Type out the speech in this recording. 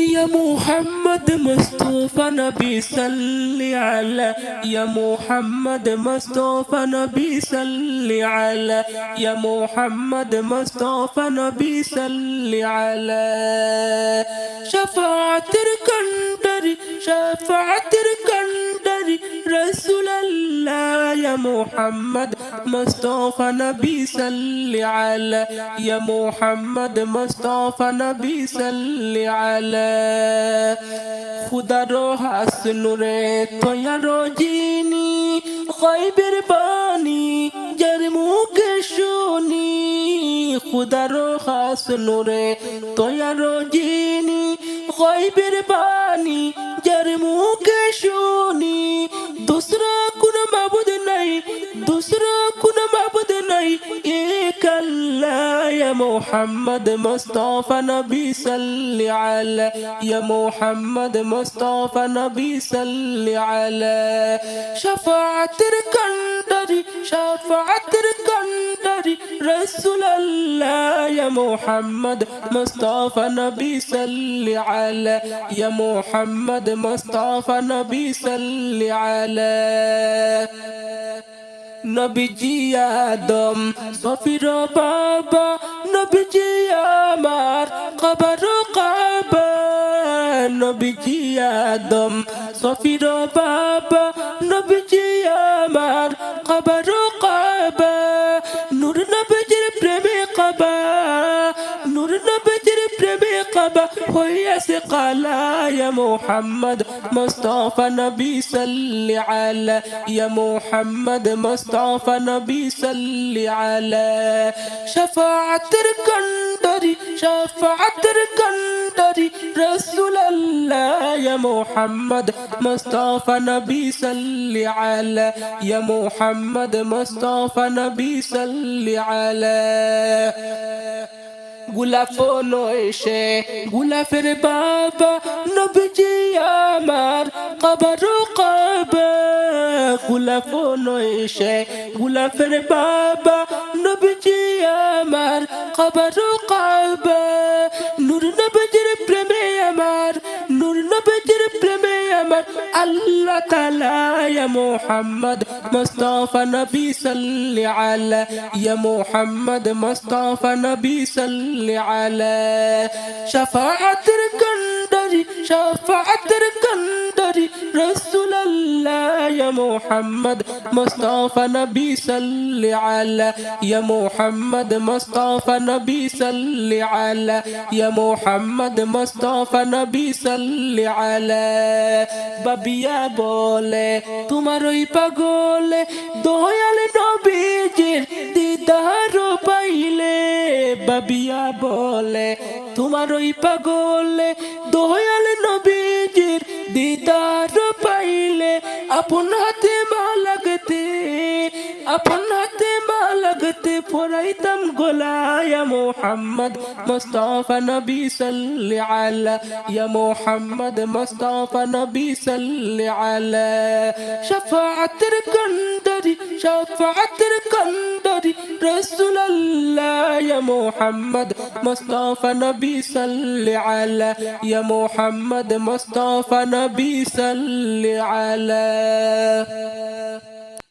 يا محمد مصطفى نبي صل على يا محمد مصطفى نبي صل على يا محمد مصطفى نبي صل على. شفاعة الكندري شفاعة الكندري رسول الله يا محمد مصطفى نبي صل على يا محمد مصطفى نبي صل على খুদারো হাসনুরে তোয়ারো জিনি গাইবের বাণী যার মুখে শুনি খুদারো হাসনুরে তোয়ারো জিনি গাইবের বাণী যার মুখে শুনি দুসরা কোন মাবুদ दुसरा कुण माबद नाही एक अल्लाह या मोहम्मद मुस्तफा नबी सल्ली अला या मोहम्मद मुस्तफा नबी सल्ली अला शफाअतर कंडरी शफाअतर कंडरी रसूल अल्लाह या मोहम्मद मुस्तफा नबी सल्ली अला या मोहम्मद मुस्तफा नबी सल्ली अला নবীজি আদম, সফির বাবা, নবীজি আমার কবর কাবা, নবীজি আদম, সফির বাবা, নবীজি আমার কবর কাবা, নূর নবীজির প্রেমে কাবা, নূর নবীজির প্রেমে কাবা হইয়াছে কালা ইয়া মুহাম্মদ মুস্তাফা নবী সাল্লি আলা ইয়া মুহাম্মদ মুস্তাফা নবী সাল্লি আলা শাফাআতের কন্ডরি শাফাআতের কন্ডরি রাসূল আল্লাহ ইয়া মুহাম্মদ মুস্তাফা নবী সাল্লি আলা ইয়া মুহাম্মদ মুস্তাফা নবী সাল্লি গোলাপ নয়সে গোলাপের বাবা নবীজি আমার কবর কাবা। গোলাপ নয়সে গোলাপের বাবা নবীজি আমার কবর কাবা। নূর নবীজির প্রেমে আমার, নূর নবীজির প্রেমে আমার আল্লাহ তাআলা ইয়া মুহাম্মদ মুস্তাফা নবী সাল্লি আলা ইয়া মুহাম্মদ মুস্তাফা নবী সাল্লি আলা শাফাআতের কন্ডরি শাফাআতের কন্ডরি রাসূল আল্লাহ ইয়া মুহাম্মদ মুস্তাফা নবী সাল্লি আলা ইয়া মুহাম্মদ মুস্তাফা নবী সাল্লি আলা ইয়া মুহাম্মদ মুস্তাফা নবী সাল্লি আলা বাবিয়া বলে, তোমার ওই পাগলে দয়াল নবীজির দিদার পাইলে। বাবিয়া বলে, তোমার ওই পাগলে দয়াল আপন হাতে মা লাগতে পড়াইতাম গোলায়া মোহাম্মদ মুস্তাফা নবী সাল্লি আলা, ইয়া মোহাম্মদ মুস্তাফা নবী সাল্লি আলা। শাফাআতের কন্ডরি শাফাআতের কন্ডরি রাসূল আল্লাহ ইয়া মোহাম্মদ মুস্তাফা নবী সাল্লি আলা, ইয়া মোহাম্মদ মুস্তাফা নবী সাল্লি আলা।